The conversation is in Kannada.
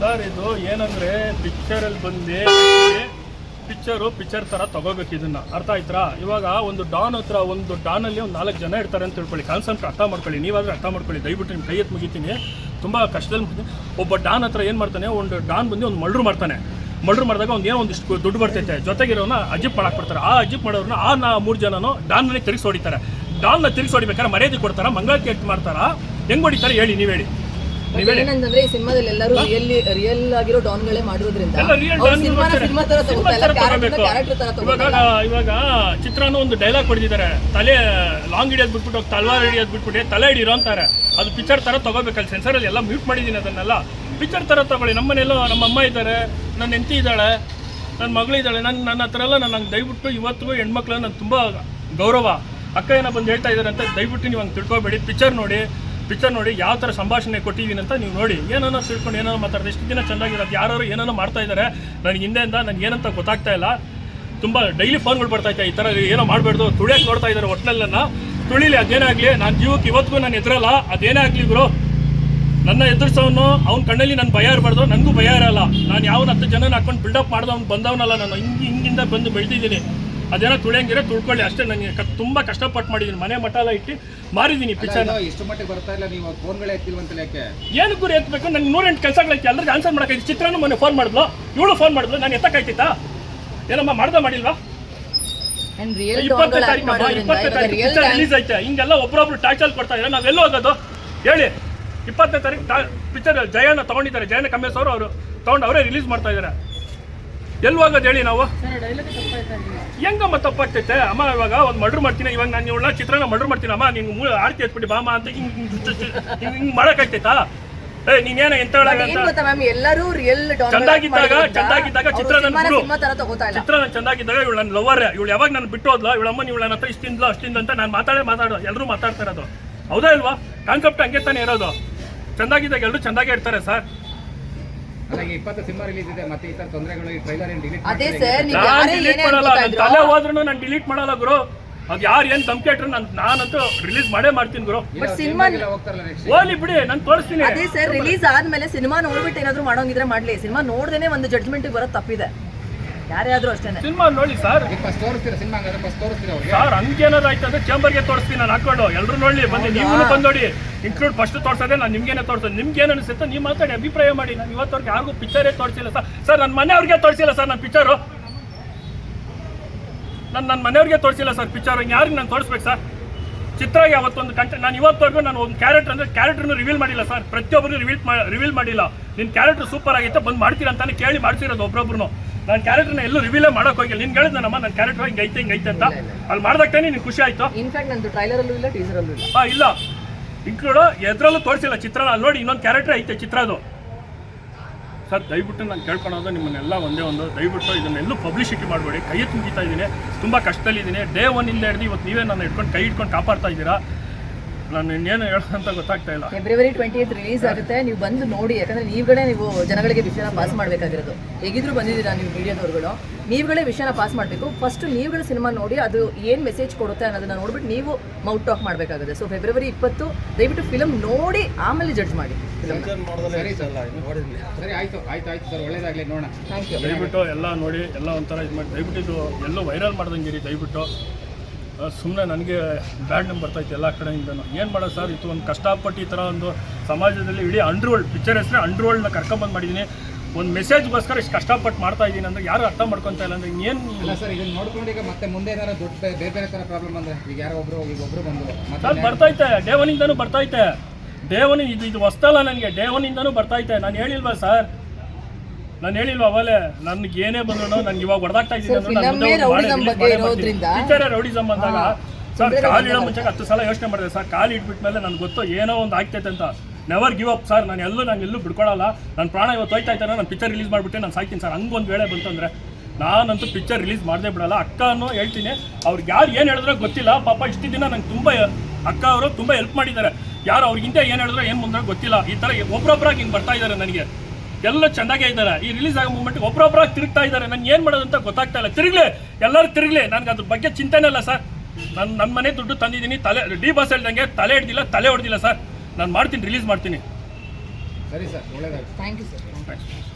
ಸರ್ ಇದು ಏನಂದ್ರೆ ಪಿಕ್ಚರಲ್ಲಿ ಬಂದು ಪಿಕ್ಚರು ಪಿಕ್ಚರ್ ಥರ ತಗೋಬೇಕು ಇದನ್ನ. ಅರ್ಥ ಆಯ್ತಾ ಇವಾಗ ಒಂದು ಡಾನ್ ಹತ್ರ ಒಂದು ಡಾನಲ್ಲಿ ಒಂದು ನಾಲ್ಕು ಜನ ಇರ್ತಾರೆ ಅಂತ ತಿಳ್ಕೊಳ್ಳಿ. ಕಾನ್ಸೆಪ್ಟ್ ಅರ್ಥ ಮಾಡ್ಕೊಳ್ಳಿ. ನೀವಾದ್ರೆ ಅರ್ಥ ಮಾಡ್ಕೊಳ್ಳಿ. ದಯವಿಟ್ಟು ನಿಮ್ಮ ಕೈ ಎತ್ತು ಮುಗಿತೀನಿ. ತುಂಬ ಕಷ್ಟದಲ್ಲಿ ಮುಗಿತೀನಿ. ಒಬ್ಬ ಡಾನ್ ಹತ್ರ ಏನು ಮಾಡ್ತಾನೆ? ಒಂದು ಡಾನ್ ಬಂದು ಒಂದು ಮಳ್ರು ಮಾಡ್ತಾನೆ. ಮಳ್ರು ಮಾಡಿದಾಗ ಒಂದು ಏನೋ ಒಂದಿಷ್ಟು ದುಡ್ಡು ಬರ್ತೈತೆ. ಜೊತೆಗಿರೋನ ಅಜಿಪ್ ಮಾಡಕ್ಕೆ ಬಿಡ್ತಾರೆ ಆ ಅಜಿಪ್ ಮಾಡೋರನ್ನ ಆ ನಾ ಮೂರು ಜನನು ಮನೆ ತಿರುಗಿಸಿ ಹೊಡಿತಾರೆ. ಡಾನ್ನ ತಿರುಗಿಸಿ ಹೊಡಿಬೇಕಾದ್ರೆ ಮರ್ಯಾದೆ ಕೊಡ್ತಾರ? ಮಂಗಳಕ್ಕೆ ಕೇಟ್ ಮಾಡ್ತಾರಾ ಹೆಂಗೆ ಹೊಡಿತಾರೆ ಹೇಳಿ ನೀವು ಹೇಳಿ. ಏನಂತಂದ್ರೆ ಈ ಸಿನಿಮಾದಲ್ಲಿ ಎಲ್ಲರೂ ರಿಯಲ್ ರಿಯಲ್ ಆಗಿರೋ ಡಾನ್ಗಳೇ ಮಾಡಿರೋದ್ರಿಂದ. ಸಿನಿಮಾನ ಸಿನಿಮಾ ತರ ಕ್ಯಾರೆಕ್ಟರ್ ತರ ಇವಾಗ ಇವಾಗ ಚಿತ್ರಾನು ಒಂದು ಡೈಲಾಗ್ ಹೊಡೆದಿದ್ದಾರೆ ತಲೆ ಲಾಂಗ್ ಹಿಡಿಯೋದು ಬಿಟ್ಬಿಟ್ಟು ತಲ್ವಾರ್ ಹಿಡಿಯೋದು ಬಿಟ್ಬಿಟ್ಟು ತಲೆ ಹಿಡಿರೋ ಅಂತಾರೆ. ಅದು ಪಿಕ್ಚರ್ ತರ ತಗೋಬೇಕಲ್ಲಿ ಸೆನ್ಸರಲ್ಲಿ ಎಲ್ಲ ಮ್ಯೂಟ್ ಮಾಡಿದ್ದೀನಿ ಅದನ್ನೆಲ್ಲ. ಪಿಕ್ಚರ್ ತರ ತಗೊಳ್ಳಿ. ನಮ್ಮ ಮನೆಯಲ್ಲೂ ನಮ್ಮ ಅಮ್ಮ ಇದ್ದಾರೆ ನನ್ನ ಹೆಂಡತಿ ಇದ್ದಾಳೆ ನನ್ನ ಮಗಳಿದ್ದಾಳೆ ನನ್ನ ನನ್ನ ಹತ್ರ ಎಲ್ಲ ನಾನು ದಯವಿಟ್ಟು ಇವತ್ತಿಗೂ ಹೆಣ್ಮಕ್ಳು ನಾನು ತುಂಬ ಗೌರವ. ಅಕ್ಕ ಏನೋ ಬಂದು ಹೇಳ್ತಾ ಇದ್ದಾರೆ ಅಂತ ದಯವಿಟ್ಟು ನೀವು ಹಂಗೆ ತಿಳ್ಕೊಬೇಡಿ. ಪಿಕ್ಚರ್ ನೋಡಿ. ಪಿಕ್ಚರ್ ನೋಡಿ ಯಾವ ಥರ ಸಂಭಾಷಣೆ ಕೊಟ್ಟಿದ್ದೀನಿ ಅಂತ ನೀವು ನೋಡಿ ಏನನ್ನ ತಿಳ್ಕೊಂಡು ಏನೋ ಮಾತಾಡ್ತಾರೆ ಎಷ್ಟು ದಿನ ಚೆನ್ನಾಗಿರೋದು ಯಾರು ಏನಾನ ಮಾಡ್ತಾ ಇದ್ದಾರೆ ನನಗೆ ಹಿಂದೆಯಿಂದ ನನಗೆ ಏನಂತ ಗೊತ್ತಾಗ್ತಾ ಇಲ್ಲ ತುಂಬ ಡೈಲಿ ಫೋನ್ಗಳು ಬರ್ತಾ ಇತ್ತು ಈ ಥರ ಏನೋ ಮಾಡಬಾರ್ದು ತುಳಿಯಕ್ಕೆ ನೋಡ್ತಾ ಇದ್ದಾರೆ ಒಟ್ಟಿನಲ್ಲ ತುಳಿಲಿ ಅದೇನೇ ಆಗಲಿ ನಾನು ಜೀವಕ್ಕೆ ಇವತ್ತಿಗೂ ನಾನು ಎದುರಲ್ಲ ಅದೇನೇ ಆಗಲಿ ಗುರು ನನ್ನ ಎದುರಿಸೋನು ಅವ್ನ ಕಣ್ಣಲ್ಲಿ ನನ್ನ ಭಯ ಇರಬಾರ್ದು ನನಗೂ ಭಯ ಇರಲ್ಲ ನಾನು ಯಾವ ಹತ್ತು ಜನನ ಹಾಕೊಂಡು ಬಿಲ್ಡಪ್ ಮಾಡ್ದವ್ನು ಬಂದವನಲ್ಲ ನಾನು ಹಿಂಗೆ ಹಿಂಗಿಂದ ಬಂದು ಬೆಳೆದಿದ್ದೀನಿ ಅದೇನೋ ತುಳಿಯಂಗಿರೋ ತುಳ್ಕೊಳ್ಳಿ. ಅಷ್ಟೇ ನನಗೆ ಕ ತುಂಬ ಕಷ್ಟಪಟ್ಟು ಮಾಡಿದ್ದೀನಿ ಮನೆ ಮಠ ಎಲ್ಲ ಇಟ್ಟು ಮಾರಿದ್ದೀನಿ ಪಿಕ್ಚರ್ ಮಟ್ಟಿಗೆ ಬರ್ತಾ ಇಲ್ಲ ನೀವು ಫೋನ್ಗಳೇ ಎತ್ತಿಲ್ವಂತಲ್ಲ ಯಾಕೆ? ಏನು ಗುರಿ ಎತ್ತಬೇಕು ನನಗೆ ನೂರೆಂಟು ಕೆಲಸಗಳೈತಿ ಎಲ್ಲರಿಗೂ ಆನ್ಸರ್ ಮಾಡೋಕೈತಿ ಚಿತ್ರನೂ ಮೊನ್ನೆ ಫೋನ್ ಮಾಡಿದ್ಲು. ಇವಳು ಫೋನ್ ಮಾಡಿದ್ಲು. ನಾನು ಎತ್ತಕ್ಕಾಯ್ತಿತ್ತಾ? ಏನಮ್ಮ ಮಾಡ್ದ ಮಾಡಿಲ್ವಾ? ಇಪ್ಪತ್ತನೇ ಇಪ್ಪತ್ತನೇ ತಾರೀಕು. ಪಿಕ್ಚರ್ ರಿಲೀಸ್ ಐತೆ. ಹಿಂಗೆಲ್ಲ ಒಬ್ರೊಬ್ರು ಟ್ಯಾಕ್ಸಲ್ಲಿ ಕೊಡ್ತಾ ಇದ್ದಾರೆ. ನಾವೆಲ್ಲ ಹೋಗೋದು? ಹೇಳಿ. ಇಪ್ಪತ್ತನೇ ತಾರೀಕು ಪಿಚ್ಚರ್ ಜಯನ ತಗೊಂಡಿದ್ದಾರೆ. ಜಯನ ಕಮ್ಮೇಶ್ ಅವರು ಅವರು ತಗೊಂಡು ಅವರೇ ರಿಲೀಸ್ ಮಾಡ್ತಾ ಇದ್ದಾರೆ. ಎಲ್ಲಿ ಹೋಗೋದು ಹೇಳಿ ನಾವು ಹೆಂಗಮ್ಮ ತಪ್ಪಾಗ್ತೈತೆ? ಅಮ್ಮ ಇವಾಗ ಒಂದು ಮರ್ಡರ್ ಮಾಡ್ತೀನಿ ಇವಾಗ ನಾನು ಇವಳ ಚಿತ್ರನ ಮರ್ಡರ್ ಮಾಡ್ತೀನಿ ಅಮ್ಮ ನಿಂಗೆ ಮೂಲ ಆರ್ತಿ ಎತ್ಬಿಟ್ಟು ಬಾಮ ಅಂತ ಹಿಂಗೆ ಹಿಂಗೆ ಮಾಡೋಕ್ಕಾಗ್ತೈತಾ ಏ ನೀನೇನ ಎಂತ ಎಲ್ಲರೂ ರಿಯಲ್ ಚಂದಾಗಿದ್ದಾಗ ಚಂದಾಗಿದ್ದಾಗ ಚಿತ್ರ ನನ್ನ ಗುರು ಸಿನಿಮಾ ತರ ತಗೋತಾ ಇಲ್ಲ. ಚಿತ್ರ ನಾನು ಚಂದಾಗಿದ್ದಾಗ ಇವಳು ನನ್ನ ಲವರ್ ಇವಳು ಯಾವಾಗ ನಾನು ಬಿಟ್ಟು ಹೋದ್ಲ ಇವಳ ಅಮ್ಮ ಇವಳು ನನ್ನ ಹತ್ರ ಇಷ್ಟಿಂದ ಅಷ್ಟಿಂದ ಅಂತ ನಾನು ಮಾತಾಡೇ ಮಾತಾಡೋ ಎಲ್ಲರೂ ಮಾತಾಡ್ತಾ ಇರೋದು. ಹೌದಾ ಇಲ್ವಾ? ಕಾನ್ಸೆಪ್ಟ್ ಹಂಗೆ ತಾನೇ ಇರೋದು. ಚಂದಾಗಿದ್ದಾಗ ಎಲ್ಲರೂ ಚಂದಾಗೆ ಇರ್ತಾರೆ ಸರ್. ಅದೇ ಸರ್ ನೀವು ನಾನು ಯಾರೇ ಡಿಲೀಟ್ ಏನೇ ಮಾಡಲ್ಲ ನನ್ನ ಅನ್ಕೋತಾ ತಲೆ ಹೋದ್ರೂ ನಾನು ಡಿಲೀಟ್ ಮಾಡಲ್ಲ ಗುರು. ಅದು ಯಾರು ಏನು ಧಮ್ಕಿ ಇಟ್ರು ನಾನು ನಾನಂತೂ ರಿಲೀಸ್ ಮಾಡೇ ಮಾಡ್ತೀನಿ ಗುರು. ಬಟ್ ಸಿನಿಮಾ ಹೋಗ್ಲಿ ಬಿಡಿ ನಾನು ತೋರಿಸ್ತೀನಿ. ಅದೇ ಸರ್ ರಿಲೀಸ್ ಆದ್ಮೇಲೆ ಸಿನಿಮಾ ನೋಡ್ಬಿಟ್ಟು ಏನಾದ್ರು ಮಾಡೋಂಗಿದ್ರೆ ಮಾಡ್ಲಿ. ಸಿನಿಮಾ ನೋಡ್ದೇನೆ ಒಂದು ಜಡ್ಜ್ಮೆಂಟ್ ಬರೋದು ತಪ್ಪಿದೆ. ಯಾರೇ ಆದ್ರೂ ಅಷ್ಟೇನೆ. ಸಿನಿಮಾ ನೋಡಿ ಸರ್. ಈಗ ಫಸ್ಟ್ ತೋರಿಸ್ತೀರಾ ಸಿನಿಮಾ ಹಂಗಾದ್ರೆ ಫಸ್ಟ್ ತೋರಿಸ್ತೀರಾ ಅವ್ರಿಗೆ? ಸರ್ ಹಂಗೇನಾದ್ರು ಆಯ್ತು ಅಂದ್ರೆ ಚೇಂಬರ್ಗೆ ತೋರಿಸ್ತೀನಿ ನಾನು ಹಾಕೊಂಡು ಎಲ್ಲರೂ ನೋಡ್ಲಿ ಬಂದು ನೀವು ಬಂದು ನೋಡಿ. ಇನ್ಕ್ಲೂಡ್ ಫಸ್ಟ್ ತೋರಿಸೋದೇ ನಾನು ನಿಮ್ಗೇನೆ ತೋರಿಸೋದು. ನಿಮ್ಗೆ ಏನು ಅನಿಸುತ್ತೋ ನೀವು ಮಾತಾಡಿ ಅಭಿಪ್ರಾಯ ಮಾಡಿ. ನಾನು ಇವತ್ತವರೆಗೆ ಯಾರಿಗೂ ಪಿಕ್ಚರೇ ತೋರಿಸಿಲ್ಲ ಸರ್. ಸರ್ ನನ್ನ ಮನೆಯವ್ರಿಗೆ ತೋರಿಸಿಲ್ಲ ಸರ್ ನನ್ನ ಪಿಕ್ಚರು ನಾನು ನನ್ನ ಮನೆಯವ್ರಿಗೆ ತೋರಿಸಿಲ್ಲ ಸರ್ ಪಿಕ್ಚರ್ ಯಾರಿಗೆ ನಾನು ತೋರಿಸ್ಬೇಕು ಸರ್? ಚಿತ್ರಗೆ ಅವತ್ತೊಂದು ಕಂಟೆ ನಾನು ಇವತ್ತವರೆಗೂ ನಾನು ಒಂದು ಕ್ಯಾರೆಕ್ಟರ್ ಅಂದರೆ ಕ್ಯಾರೆಕ್ಟರ್ನು ರಿವೀಲ್ ಮಾಡಿಲ್ಲ ಸರ್. ಪ್ರತಿಯೊಬ್ಬರು ರಿವೀಲ್ ರಿವೀಲ್ ಮಾಡಿಲ್ಲ. ನಿನ್ನ ಕ್ಯಾರೆಕ್ಟರ್ ಸೂಪರ್ ಆಗಿತ್ತು ಬಂದು ಮಾಡ್ತೀರಾ ಅಂತಾನೆ ಕೇಳಿ ಮಾಡ್ತಿರೋದು ಒಬ್ಬೊಬ್ರು ನಾನು ಕ್ಯಾರೆಕ್ಟರ್ನ ಎಲ್ಲೂ ರಿವೀಲ್ ಮಾಡೋಕೆ ಹೋಗಿಲ್ಲ. ನಿನ್ ಹೇಳಿದ್ ನಮ್ಮ ನನ್ನ ಕ್ಯಾರೆಕ್ಟರ್ ಹಿಂಗೆ ಐತೆ ಹಿಂಗೆ ಐತೆ ಅಂತ. ಅಲ್ಲಿ ಮಾಡ್ದಾಗ್ತಾನೆ ನಿನ್ ಖುಷಿ ಆಯ್ತು? ಇನ್ಫ್ಯಾಕ್ಟ್ ನಂದು ಟ್ರೈಲರ್ ಅಲ್ಲೂ ಇಲ್ಲ ಟೀಸರ್ ಅಲ್ಲೂ ಇಲ್ಲ. ಹಾ ಇಲ್ಲ. ಇನ್ಕ್ಲೂಡ್ ಎದ್ರಲ್ಲೂ ತೋರಿಸಿಲ್ಲ ಚಿತ್ರ ಅಲ್ಲಿ ನೋಡಿ ಇನ್ನೊಂದು ಕ್ಯಾರೆಕ್ಟರ್ ಐತೆ ಚಿತ್ರ ಅದು ಸರ್ ದಯವಿಟ್ಟು ನಾನು ಕೇಳ್ಕೊಳೋದು ನಿಮ್ಮನ್ನೆಲ್ಲ ಒಂದೇ ಒಂದು. ದಯವಿಟ್ಟು ಇದನ್ನೆಲ್ಲೂ ಪಬ್ಲಿಸಿಟಿ ಮಾಡಬೇಡಿ. ಕೈ ತುಂಬಿತಾ ಮುಗಿತಾ ಇದ್ದೀನಿ. ತುಂಬ ಕಷ್ಟದಲ್ಲಿದ್ದೀನಿ. ಡೇ ಒನ್ ಇಂದ ಹಿಡಿದು ಇವತ್ತು ನೀವೇ ನಾನು ಇಟ್ಕೊಂಡು ಕೈ ಇಟ್ಕೊಂಡು ಕಾಪಾಡ್ತಾ ಇದ್ದೀರಾ? ನಾನು ಇನ್ನೇನು ಹೇಳೋದಂತ ಗೊತ್ತಾಗ್ತಾ ಇಲ್ಲ. ಫೆಬ್ರವರಿ ಟ್ವೆಂಟಿ ಏತ್ ರಿಲೀಸ್ ಆಗುತ್ತೆ. ನೀವು ಬಂದು ನೋಡಿ ಯಾಕಂದ್ರೆ ನೀವುಗಳೇ ನೀವು ಜನಗಳಿಗೆ ವಿಷಯನ ಪಾಸ್ ಮಾಡಬೇಕಾಗಿರೋದು. ಹೇಗಿದ್ರು ಬಂದಿದ್ದೀರಾ ನೀವು ಮೀಡಿಯಾದವ್ರುಗಳು? ನೀವುಗಳೇ ವಿಷಯನ ಪಾಸ್ ಮಾಡಬೇಕು. ಫಸ್ಟ್ ನೀವುಗಳ ಸಿನಿಮಾ ನೋಡಿ ಅದು ಏನು ಮೆಸೇಜ್ ಕೊಡುತ್ತೆ ಅನ್ನೋದನ್ನ ನೋಡ್ಬಿಟ್ಟು ನೀವು ಮೌತ್ ಟಾಕ್ ಮಾಡಬೇಕಾಗುತ್ತೆ. ಸೊ ಫೆಬ್ರವರಿ ಇಪ್ಪತ್ತು ದಯವಿಟ್ಟು ಫಿಲಮ್ ನೋಡಿ ಆಮೇಲೆ ಜಡ್ಜ್ ಮಾಡಿ. ಸರಿ ಸರಿ ಆಯ್ತು ಆಯ್ತು ಆಯ್ತು ಸರ್ ಒಳ್ಳೇದಾಗ್ಲಿ ನೋಡೋಣ. ಥ್ಯಾಂಕ್ ಯು ದಯವಿಟ್ಟು ಎಲ್ಲ ನೋಡಿ ಎಲ್ಲ ಒಂಥರ ಇದು ಮಾಡಿ. ದಯವಿಟ್ಟು ಇದು ಎಲ್ಲೂ ವೈರಲ್ ಮಾಡ್ದಂಗಿರಿ ದಯವಿಟ್ಟು. ಸುಮ್ಮನೆ ನನಗೆ ಬ್ಯಾಡ್ ನಂಬರ್ ಬರ್ತೈತೆ ಎಲ್ಲ ಕಡೆಯಿಂದನೂ. ಏನು ಮಾಡೋದು ಸರ್? ಇತ್ತು ಒಂದು ಕಷ್ಟಪಟ್ಟು ಈ ಥರ ಒಂದು ಸಮಾಜದಲ್ಲಿ ಇಡೀ ಅಂಡ್ರ್ ವರ್ಲ್ಡ್ ಪಿಕ್ಚರ್ ಹೆಸರೇ ಅಂಡ್ರ್ ವರ್ಲ್ಡ್ನ ಕರ್ಕೊಂಬಂದು ಮಾಡಿದ್ದೀನಿ ಒಂದು ಮೆಸೇಜ್ಗೋಸ್ಕರ ಇಷ್ಟು ಕಷ್ಟಪಟ್ಟು ಮಾಡ್ತಾ ಇದ್ದೀನಿ ಅಂದ್ರೆ ಯಾರು ಅರ್ಥ ಮಾಡ್ಕೊತಾ ಇಲ್ಲ ಅಂದ್ರೆ ಏನು ಇಲ್ಲ ಸರ್ ಇದನ್ನ ನೋಡ್ಕೊಂಡು ಈಗ ಮತ್ತೆ ಮುಂದೆ ಏನಾರು ದೊಡ್ಡ ಬೇರೆ ಬೇರೆ ಥರ ಪ್ರಾಬ್ಲಮ್ ಅಂದರೆ ಈಗ ಯಾರೋ ಒಬ್ಬರು ಈಗ ಒಬ್ಬರು ಬಂದು ಸರ್ ಮತ್ತೆ ಬರ್ತೈತೆ ಡೇ ಒನ್ನಿಂದನೂ ಬರ್ತೈತೆ ಡೇ ಒನ್ ಇದು ಇದು ಹೊಸ್ತಲ್ಲ ನನಗೆ. ಡೇ ಒನ್ನಿಂದನೂ ಬರ್ತೈತೆ ನಾನು ಹೇಳಿಲ್ವಾ ಸರ್? ನಾನು ಹೇಳಿಲ್ವಾ ಅವಲೇ ನನ್ಗೆ ಏನೇ ಬಂದ್ರು ನನ್ಗೆ ಇವಾಗ ಹೊಡೆದಾಗ್ತಾ ಇದ್ದೀನಿ ರೌಡಿಸಮ್ ಅಂದಾಗ ಸರ್ ಕಾಲು ಇಡೋ ಮುಂಚೆ ಹತ್ತು ಸಲ ಯೋಚನೆ ಮಾಡಿದೆ ಸರ್ ಕಾಲು ಇಟ್ಬಿಟ್ಮೇಲೆ ನನ್ಗೆ ಗೊತ್ತು ಏನೋ ಒಂದು ಆಗ್ತೈತೆ ಅಂತ. ನೆವರ್ ಗಿವ್ ಅಪ್ ಸರ್ ನಾನು ಎಲ್ಲೂ ನಾನು ಎಲ್ಲೂ ಬಿಡ್ಕೊಳಲ್ಲ. ನನ್ನ ಪ್ರಾಣ ಇವತ್ತು ಹೋಯ್ತಾ ಇದ್ದಾರೆ ನಾನು ಪಿಕ್ಚರ್ ರಿಲೀಸ್ ಮಾಡಿಬಿಟ್ಟೆ ನಾನು ಸಾಯ್ತೀನಿ ಸರ್. ಹಂಗೊಂದು ವೇಳೆ ಬಂತಂದ್ರೆ ನಾನಂತೂ ಪಿಕ್ಚರ್ ರಿಲೀಸ್ ಮಾಡದೆ ಬಿಡಲ್ಲ. ಅಕ್ಕ ಅನ್ನೋ ಹೇಳ್ತೀನಿ ಅವ್ರಿಗೆ ಯಾರು ಏನು ಹೇಳಿದ್ರೋ ಗೊತ್ತಿಲ್ಲ. ಪಾಪ ಇಷ್ಟು ದಿನ ನಂಗೆ ತುಂಬ ಅಕ್ಕ ಅವರು ತುಂಬ ಹೆಲ್ಪ್ ಮಾಡಿದ್ದಾರೆ. ಯಾರು ಅವ್ರಿಗಿಂತ ಏನು ಹೇಳಿದ್ರೆ ಏನು ಮುಂದೆ ಗೊತ್ತಿಲ್ಲ. ಈ ಥರ ಒಬ್ರೊಬ್ರಾಗಿ ಹಿಂಗೆ ಬರ್ತಾ ಇದ್ದಾರೆ ನನಗೆ. ಎಲ್ಲ ಚೆನ್ನಾಗೇ ಇದ್ದಾರೆ. ಈ ರಿಲೀಸ್ ಆಗೋ ಮೂಮೆಂಟ್ ಒಬ್ಬರೊಬ್ಬರಾಗಿ ತಿರುಗ್ತಾ ಇದ್ದಾರೆ. ನಾನು ಏನು ಮಾಡೋದಂತ ಗೊತ್ತಾಗ್ತಾ ಇಲ್ಲ. ತಿರುಗಲೇ ಎಲ್ಲರೂ ತಿರುಗಲಿ. ನನಗೆ ಅದ್ರ ಬಗ್ಗೆ ಚಿಂತೆನೇ ಇಲ್ಲ ಸರ್. ನಾನು ನನ್ನ ಮನೆ ದುಡ್ಡು ತಂದಿದ್ದೀನಿ. ತಲೆ ಡಿ ಬಸ್ ಹೇಳ್ದಂಗೆ ತಲೆ ಹಿಡ್ದಿಲ್ಲ ತಲೆ ಹೊಡೆದಿಲ್ಲ ಸರ್. ನಾನು ಮಾಡ್ತೀನಿ ರಿಲೀಸ್ ಮಾಡ್ತೀನಿ. ಸರಿ sir thank you sir thanks